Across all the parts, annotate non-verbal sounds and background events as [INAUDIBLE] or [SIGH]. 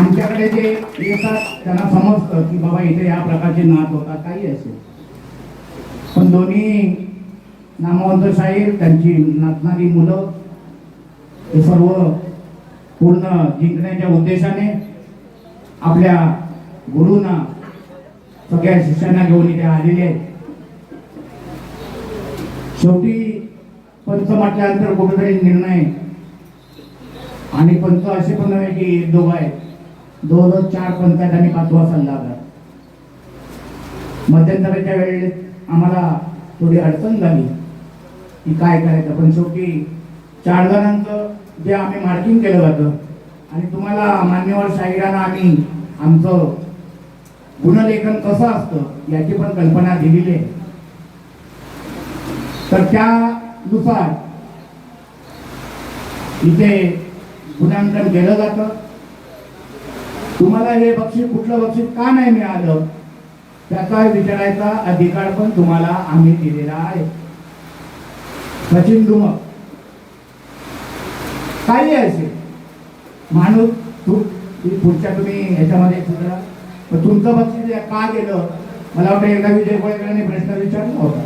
आमच्याकडे जे येतात त्यांना समजतं की बाबा इथे या प्रकारचे नाच होतात काही असेल. पण दोन्ही नामवंत साहेब त्यांची नाचणारी मुलं हे सर्व पूर्ण जिंकण्याच्या उद्देशाने आपल्या गुरुंना सगळ्या शिष्यांना घेऊन इथे आलेले आहेत. शेवटी पंच म्हटल्यानंतर कुठेतरी निर्णय आणि पंच असे पण नव्हे की एक दोघं आहेत. दोन चार पंचायत आणि पाचवा सल्लागार मध्यंतराच्या वेळेस आम्हाला थोडी अडचण झाली. की काय करायचं? पण शेवटी चार जणांचं जे आम्ही मार्किंग केलं जातं आणि तुम्हाला मान्यवर शाहिरांना आम्ही आमचं गुणलेखन कसं असतं याची पण कल्पना दिलेली आहे. तर त्यानुसार इथे गुणांकन केलं जातं. तुम्हाला हे बक्षीस कुठलं बक्षीस का नाही मिळालं त्याचा विचारायचा अधिकार पण तुम्हाला आम्ही दिलेला आहे. सचिन दुमक काही असेल माणूस तू पुढच्या तुम्ही ह्याच्यामध्ये पण तुमचं बक्षीस का गेलं? मला वाटतं एकदा विजय कोळेकरांनी प्रश्न विचारला होता.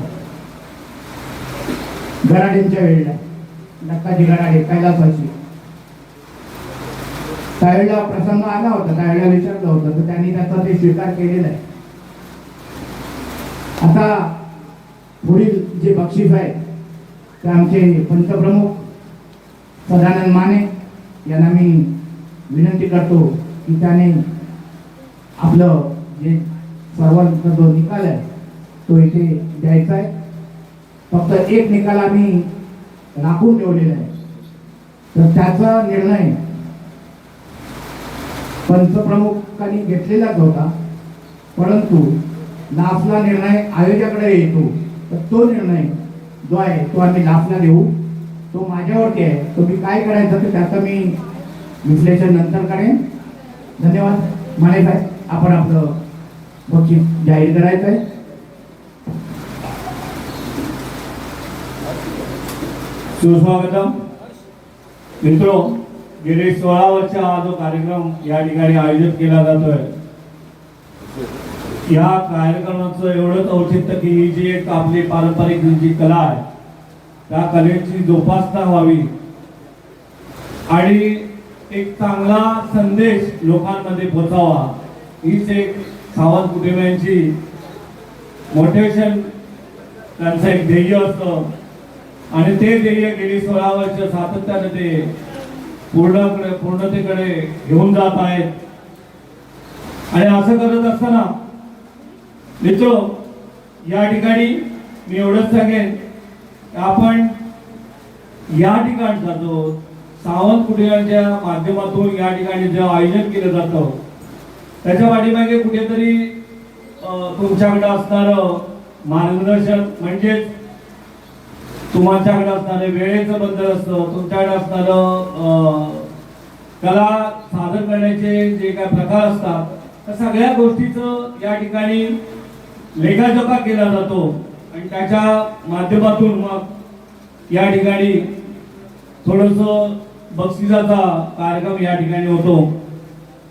गराडींच्या वेळेला. दत्ताजी गराडे कैलासाची त्यावेळेला प्रसंग आला होता त्यावेळेला विचारलं होतं तर त्यांनी त्याचा ते स्वीकार केलेला आहे. आता पुढील जे बक्षीस आहे ते आमचे पंचप्रमुख सदानंद माने यांना मी विनंती करतो की त्याने आपलं जे सर्वांचा जो निकाल आहे तो इथे द्यायचा आहे. फक्त एक निकाल आम्ही राखून ठेवलेला आहे. तर त्याचा निर्णय पंचप्रमुखांनी घेतलेलाच होता. परंतु लाफला निर्णय आयोजकाकडे येतो. तर तो निर्णय जो आहे तो आम्ही लाफला देऊ. तो माझ्यावरती आहे. तो मी काय करायचं ते त्याचं मी विश्लेषण नंतर करेन. धन्यवाद. माने साहेब आपण आपलं बक्षीस जाहीर करायचं आहे. सुस्वागतम. मित्र गेले सोळा वर्ष हा जो कार्यक्रम या ठिकाणी आयोजित केला जातोय या कार्यक्रमाचं एवढंच औचित्य की ही जी एक आपली पारंपरिक जी कला आहे त्या कलेची जोपासना व्हावी. आणि एक चांगला संदेश लोकांमध्ये पोचावा. हीच एक सावंत कुटुंबियांची मोटिवेशन त्यांचं एक ध्येय असतं. आणि ते ध्येय गेली सोळा वर्ष सातत्याने ते पूर्ण पूर्णतेकडे घेऊन जात आहेत. आणि असं करत असताना मित्र या ठिकाणी मी एवढंच सांगेन आपण या ठिकाणचा जो सावंत कुटुंबाच्या माध्यमातून या ठिकाणी जे आयोजन केलं जातं त्याच्या पाठीमागे कुठेतरी अं, तुमच्याकडे असणारं मार्गदर्शन म्हणजेच तुमच्याकडे असणारे वेळेचं बंधन असतं तुमच्याकडे असणारं कला सादर करण्याचे जे काय प्रकार असतात त्या सगळ्या गोष्टीचं या ठिकाणी लेखाजोखा केला जातो. आणि त्याच्या माध्यमातून मग या ठिकाणी थोडस बक्षिसाचा कार्यक्रम या ठिकाणी होतो.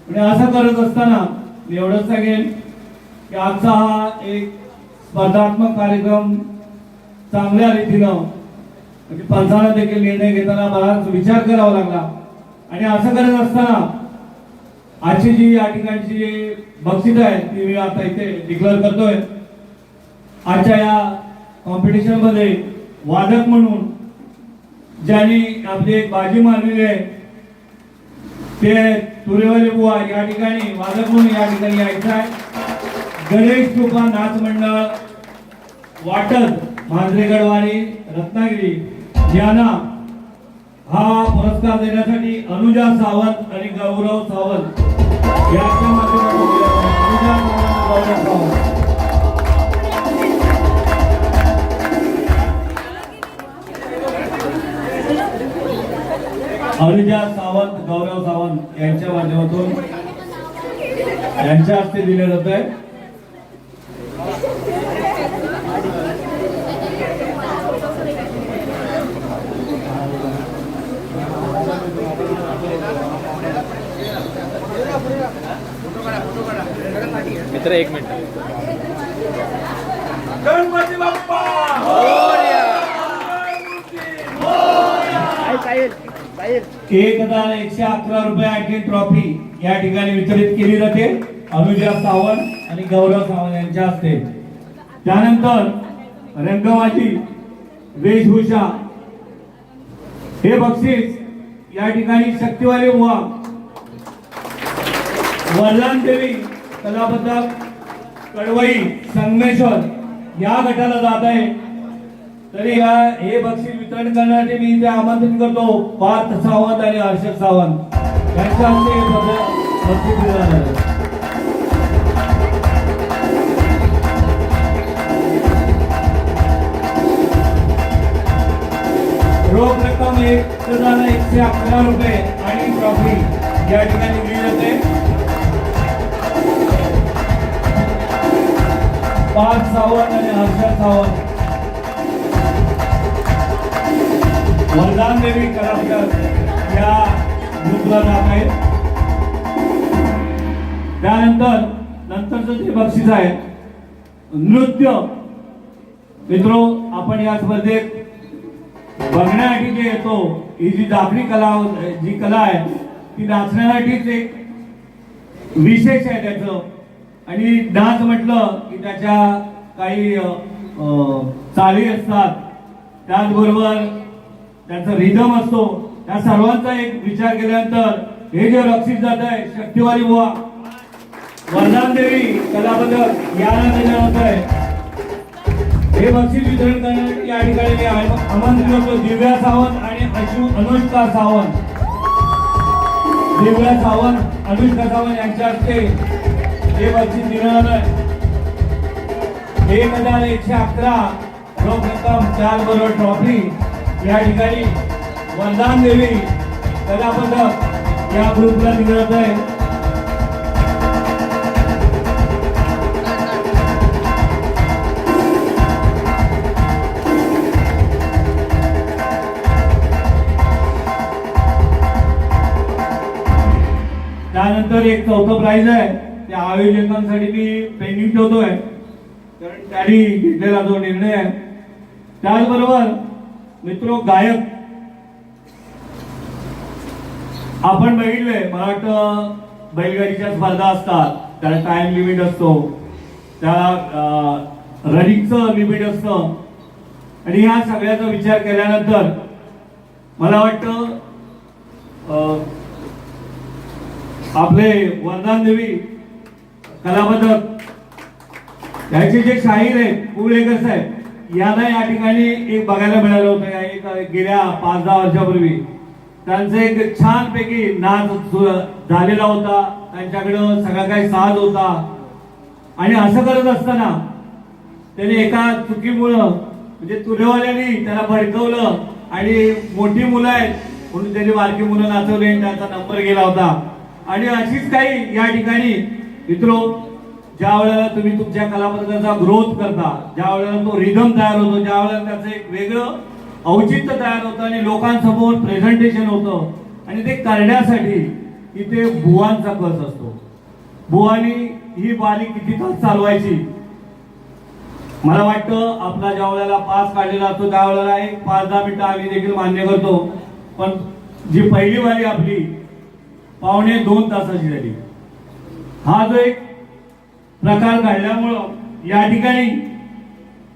आणि असं करत असताना मी एवढंच सांगेन की आजचा हा एक स्पर्धात्मक कार्यक्रम चांगल्या रीतीनं म्हणजे पंचाला देखील निर्णय घेताना बराच विचार करावा लागला. आणि असं करत असताना आजची जी या ठिकाणची जी बक्षीस आहे ती मी आता इथे डिक्लेअर करतोय. आजच्या या कॉम्पिटिशनमध्ये वादक म्हणून ज्यांनी आपली एक बाजी मारलेली आहे ते तुरेवाले बुवा या ठिकाणी वादक म्हणून या ठिकाणी यायचं आहे. गणेश कृपा नाच मंडळ वाटत मांजरेगडवाणी रत्नागिरी यांना हा पुरस्कार देण्यासाठी अनुजा सावंत आणि गौरव सावंत यांच्या माध्यमातून सावंत, गौरव सावंत. अनुजा सावंत गौरव सावंत यांच्या माध्यमातून यांच्या हस्ते दिले जात आहे मित्र एक मिनिट. गणपती बाप्पा! एक हजार एकशे अकरा रुपयाची ट्रॉफी या ठिकाणी वितरित केली जाते. अनुजा सावंत आणि गौरव सावंत यांच्या हस्ते. त्यानंतर रंगमाची वेशभूषा. हे बक्षीस या ठिकाणी शक्तिवाली बुवा वरदान देवी कलापथक कडवई संगमेश्वर या गटाला जात आहे. तरी या हे बक्षीस वितरण करण्यासाठी मी इथे आमंत्रित करतो. पार्थ सावंत आणि हर्षद सावंत. यांच्या हस्ते हे पद- बक्षीस दिलं जाणार आहे. रोख रक्कम एक हजार एकशे अकरा रुपये आणि ट्रॉफी या ठिकाणी दिली जाते. पाच सावंत आणि हर्षद सावंत. वरदान देवी कलापथक या ग्रुपला जात आहेत. त्यानंतर नंतरचं जे बक्षीस आहे नृत्य. मित्रो आपण या स्पर्धेत बघण्यासाठी जे येतो ही जी दाखली कला जी कला आहे ती नाचण्यासाठीच एक विशेष आहे त्याचं. आणि डान्स म्हटलं की त्याच्या काही चाली असतात. त्याचबरोबर त्याचा रिदम असतो. त्या सर्वांचा एक विचार केल्यानंतर हे जे रक्षित जात आहे शक्तिवारी बुवा. वरदान देवी कलाबद्दल याला देण्यात आहे. हे बक्षीस वितरण करण्यासाठी या ठिकाणी मी आमंत्रित करतो दिव्या सावंत आणि अशु अनुष्का सावंत. दिव्या सावंत अनुष्का सावंत यांच्या हस्ते देवाची बक्षीस एक हजार एकशे अकरा सर्वप्रथम चार बरोबर ट्रॉफी या ठिकाणी वरदान देवी कलापथक या ग्रुपला निघत आहे. त्यानंतर एक चौथं प्राइज आहे. त्या आयोजकांसाठी मी पेंडिंग ठेवतोय. कारण त्यांनी घेतलेला जो निर्णय आहे. त्याचबरोबर मित्र गायक. आपण बघितलंय मला वाटतं बैलगाडीच्या स्पर्धा असतात. त्याला टाइम लिमिट असतो. त्या रनिंगचं लिमिट असतं. आणि ह्या सगळ्याचा विचार केल्यानंतर मला वाटतं आपले वरदान देवी कलापथक त्याचे जे शाहीर आहेत कुळेकर साहेब यांना या ठिकाणी एक बघायला मिळालं होतं. एक गेल्या पाच दहा वर्षापूर्वी. त्यांचं एक छानपैकी नाच झालेला होता. त्यांच्याकडं सगळा काही साज होता. आणि असं करत असताना त्याने एका चुकीमुळं म्हणजे तुलेवाल्यांनी त्याला भडकवलं आणि मोठी मुलं आहेत म्हणून त्यांनी बारकी मुलं नाचवली आणि त्यांचा नंबर गेला होता. आणि अशीच काही या ठिकाणी मित्रो ज्या वेळेला तुम्ही तुमच्या कलापथकाचा ग्रोथ करता ज्या वेळेला तो रिदम तयार होतो ज्या वेळेला त्याचं एक वेगळं औचित्य तयार होतं आणि लोकांसमोर प्रेझेंटेशन होतं आणि ते करण्यासाठी इथे बुवांचा कस असतो. बुवानी ही बारी किती तास चालवायची? मला वाटतं आपला ज्या वेळेला पास काढलेला असतो त्या वेळेला एक पाच दहा मिनिटं आम्ही देखील मान्य करतो. पण जी पहिली वारी आपली पावणे दोन तासाची झाली. हा जो एक प्रकार घडल्यामुळं या ठिकाणी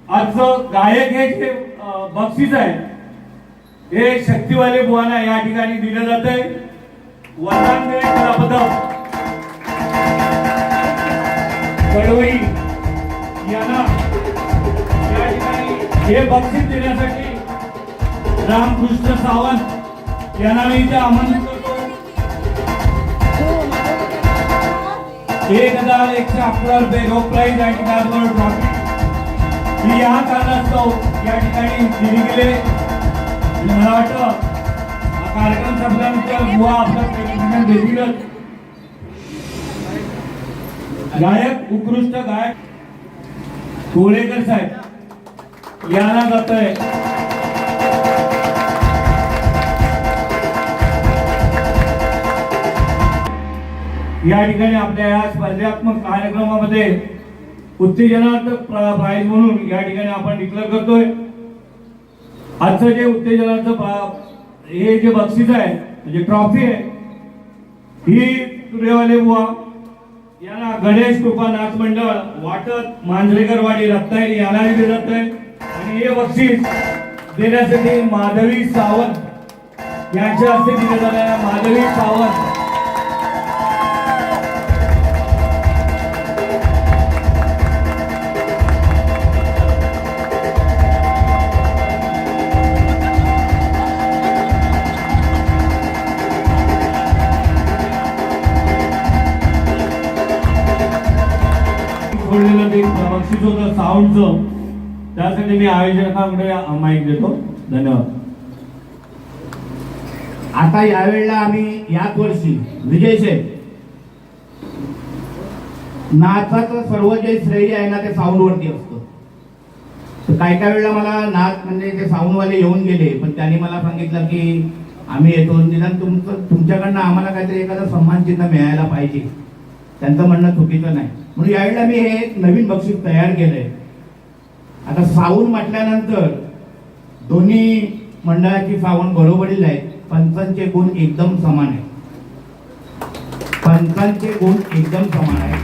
आजचं गायक हे जे बक्षीस आहे हे शक्तिवाले बुवाना या ठिकाणी दिलं जात आहे वरदान कलापथक कडवई यांना या ठिकाणी हे बक्षीस देण्यासाठी रामकृष्ण सावंत यांना मी इथे आमंत्रित एक हजार एकशे अकरा रुपये रोख प्राईज आणि त्याचबरोबर ट्रॉफी ही या कारणास्तव या ठिकाणी दिली गेले. मला वाटतं हा कार्यक्रम संपल्यानंतर बुवा आपलं प्रेझेंटेशन देतीलच गायक उत्कृष्ट गायक कोळेकर साहेब याला जात आहे या ठिकाणी आपल्या या स्पर्धात्मक कार्यक्रमामध्ये उत्तेजनात्मक प्राईज म्हणून या ठिकाणी आपण डिक्लेअर करतोय. आजचं जे उत्तेजनाचं हे जे बक्षीस आहे म्हणजे ट्रॉफी आहे ही तुरेवाले बुवा याला गणेश कृपा नाच मंडळ वाटत मांजरेकरवाडी रत्नागिरी यालाही दिलं जात आहे. आणि हे बक्षीस देण्यासाठी माधवी सावंत यांच्या हस्ते दिलं जाणार माधवी सावंत. ते होतं साऊंडचं त्यासाठी मी आयोजकांकडे माईक देतो. धन्यवाद. आता यावेळेला आम्ही याच वर्षी विजय शेठ नाचाचं सर्व जे श्रेय आहे ना ते साऊंड वरती असतं. तर काय काय वेळेला मला नाच म्हणजे ते साऊंड वाले येऊन गेले पण त्यांनी मला सांगितलं की आम्ही येतो. निदान तुमचं तुमच्याकडनं आम्हाला काहीतरी एखादा सन्मान चिन्ह मिळायला पाहिजे. त्यांचं म्हणणं चुकीचं नाही. म्हणून यावेळेला मी हे एक नवीन बक्षीस तयार केलंय. आता सावून म्हटल्यानंतर दोन्ही मंडळाची सावण बरोबरील आहे. पंचांचे गुण एकदम समान आहे पंचांचे गुण एकदम समान आहे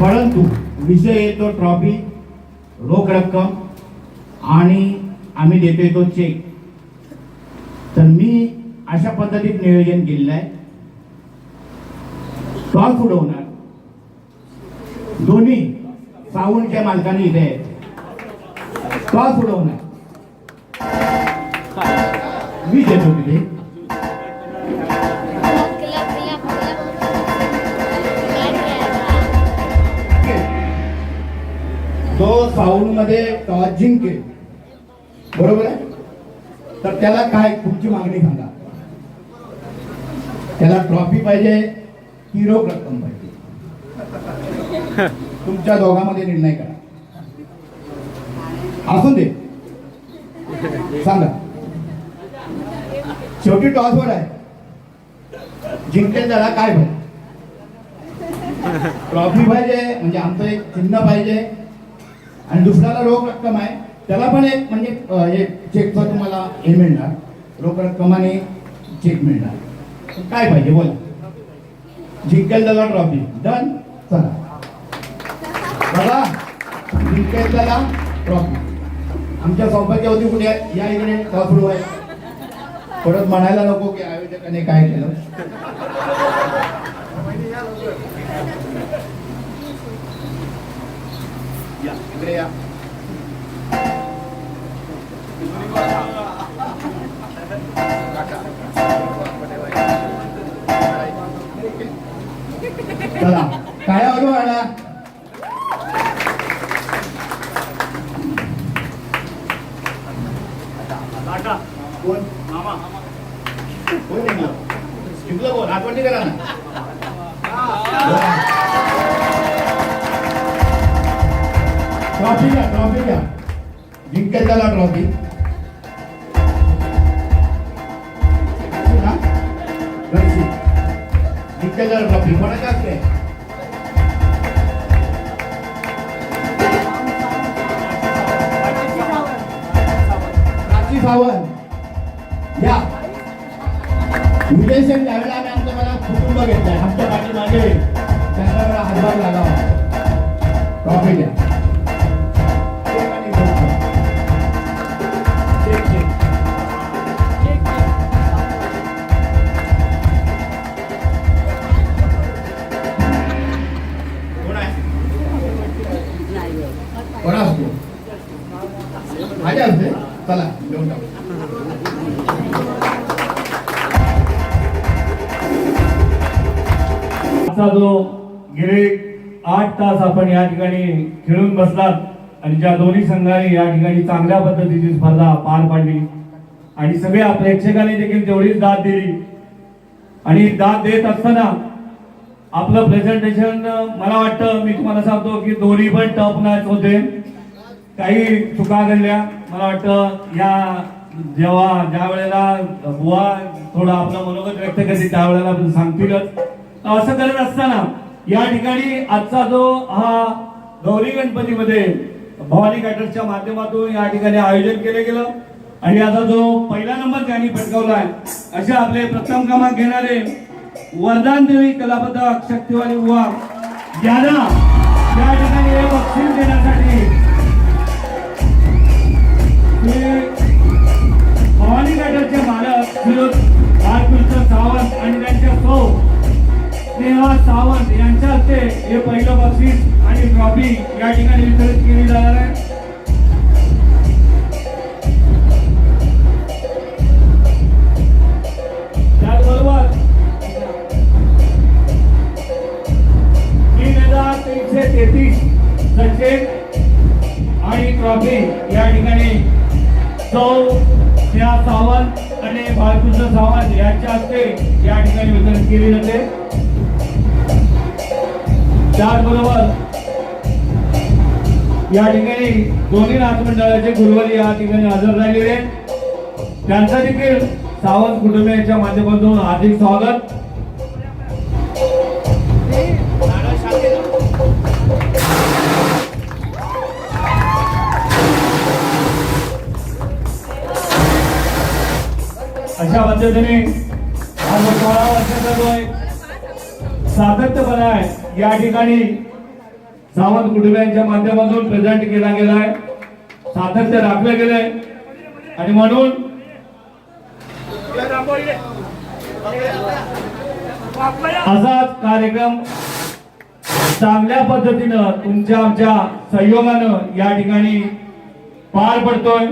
परंतु विषय येतो ट्रॉफी रोख रक्कम आणि आम्ही देतो येतो चेक तर मी अशा पद्धतीत नियोजन केलेलं आहे. टॉस उडवणार. दोन्ही साऊंडच्या मालकाने इथे आहेत टॉस उडवणार मी देतो तिथे. तो साऊंडमध्ये टॉस जिंकेल बरोबर आहे? तर त्याला काय तुमची मागणी सांगा? त्याला ट्रॉफी पाहिजे की रोख रक्कम पाहिजे. [LAUGHS] तुमच्या दोघांमध्ये निर्णय करा. असू दे. सांगा. शेवटी टॉसवर आहे. जिंकेल त्याला काय पाहिजे [LAUGHS] ट्रॉफी पाहिजे म्हणजे आमचं एक चिन्ह पाहिजे. आणि दुसऱ्याला रोख रक्कम आहे. त्याला पण एक म्हणजे चेकचं तुम्हाला हे मिळणार. रोख रक्कम आणि चेक मिळणार. काय पाहिजे? बोला. जिंकेल त्याला ट्रॉफी. डन चला. बघा जिंकेल त्याला ट्रॉफी आमच्या सौभाग्यवती कुठे आहे? या इकडे सुरू आहे. परत म्हणायला नको की आयोजकाने काय केलं. या इकडे या. जिंकेल त्याला ट्रॉफी कोणाच्या असते प्राची सावंत. या. विजय सेन त्यावेळेला आम्ही आमचं मला कुटुंब घेतलंय आमच्या पाठीमागे त्यांना मला हातभार लागावा. ट्रॉफी द्या. चला घेऊन आजचा जो गेले आठ तास आपण या ठिकाणी खेळून बसलात आणि ज्या दोन्ही संघाने या ठिकाणी चांगल्या पद्धतीची स्पर्धा पार पाडली आणि सगळ्या प्रेक्षकांनी देखील तेवढीच दाद दिली. आणि दाद देत असताना आपलं प्रेझेंटेशन मला वाटतं मी तुम्हाला सांगतो की दोन्ही पण टफ मॅच होते. काही चुका घडल्या. मला वाटतं या जेव्हा ज्या वेळेला बुवा थोडं आपलं मनोगत व्यक्त करते त्यावेळेला सांगतीलच असं करत असताना या ठिकाणी आजचा जो हा गौरी गणपतीमध्ये भवानी कॅटर्सच्या माध्यमातून या ठिकाणी आयोजन केलं गेलं. आणि याचा जो पहिला नंबर त्यांनी पटकावलाय असे आपले प्रथम क्रमांक घेणारे वरदान देवी कलापथक शक्तिवाली बुवा यांना या ठिकाणी हे बक्षीस देण्यासाठी या ठिकाणी वितरित केली जाणार आहे. त्याचबरोबर तीन हजार तीनशे तेहतीस सचेत आणि ट्रॉफी या ठिकाणी सौ त्या सावंत आणि बाळकृष्ण सावंत यांच्या हस्ते या ठिकाणी वितरित केली जाते. त्याचबरोबर या ठिकाणी दोन्ही नाथमंडळाचे गुरुवारी या ठिकाणी हजर राहिलेले त्यांचा देखील सावंत कुटुंबियांच्या माध्यमातून हार्दिक स्वागत. अशा पद्धतीने हा जो सोळा वर्षाचा जो सातत्यपणा आहे. या ठिकाणी सावंत कुटुंबियांच्या माध्यमातून प्रेझेंट केला गेला आहे सातत्य राखलं गेलंय. आणि म्हणून असाच कार्यक्रम चांगल्या पद्धतीनं तुमच्या आमच्या सहयोगानं या ठिकाणी पार पडतोय.